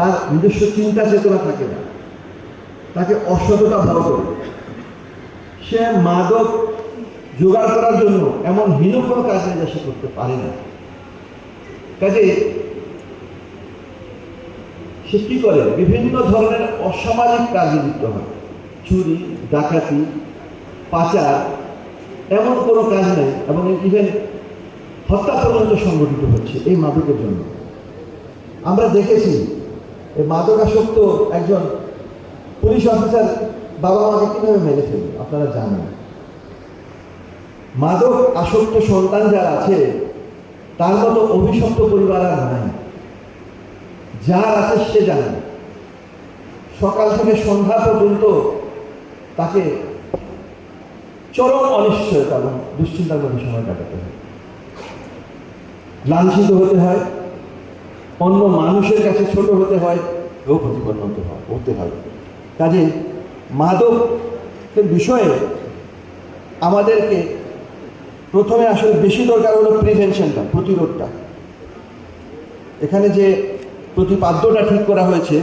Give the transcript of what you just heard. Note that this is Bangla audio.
তার নিজস্ব চিন্তা চেতনা থাকে না। তাকে অসততা ভালো করে। সে মাদক জোগাড় করার জন্য এমন হীন কোনো কাজ নেই সে করতে পারে না। কাজে সে কি করে? বিভিন্ন ধরনের অসামাজিক কাজে লিপ্ত হয়। চুরি, ডাকাতি, পাচার এমন কোনো কাজ নেই এবং ইভেন হত্যা পর্যন্ত সংগঠিত হচ্ছে এই মাদকের জন্য। আমরা দেখেছি মাদকাসক্ত একজন পুলিশ অফিসার বাবা মাকে কীভাবে মেরে ফেলবে? আপনারা জানেন। মাদক আসক্ত সন্তান যারা আছে, তার মতো অভিশপ্ত পরিবার আর নাই। যার আছে সে জানে। সকাল থেকে সন্ধ্যা পর্যন্ত তাকে চরম অনিশ্চয়তা এবং দুশ্চিন্তার মধ্যে সময় কাটাতে হয়। লাঞ্ছিত হতে হয়। অন্য মানুষের কাছে ছোট হতে হয় ও প্রতিপন্ন হতে হয় হতে হয়। কাজে মাদকের বিষয়ে আমাদেরকে প্রথমে আসলে বেশি দরকার হলো প্রিভেনশনটা প্রতিরোধটা। এখানে যে প্রতিপাদ্যটা ঠিক করা হয়েছে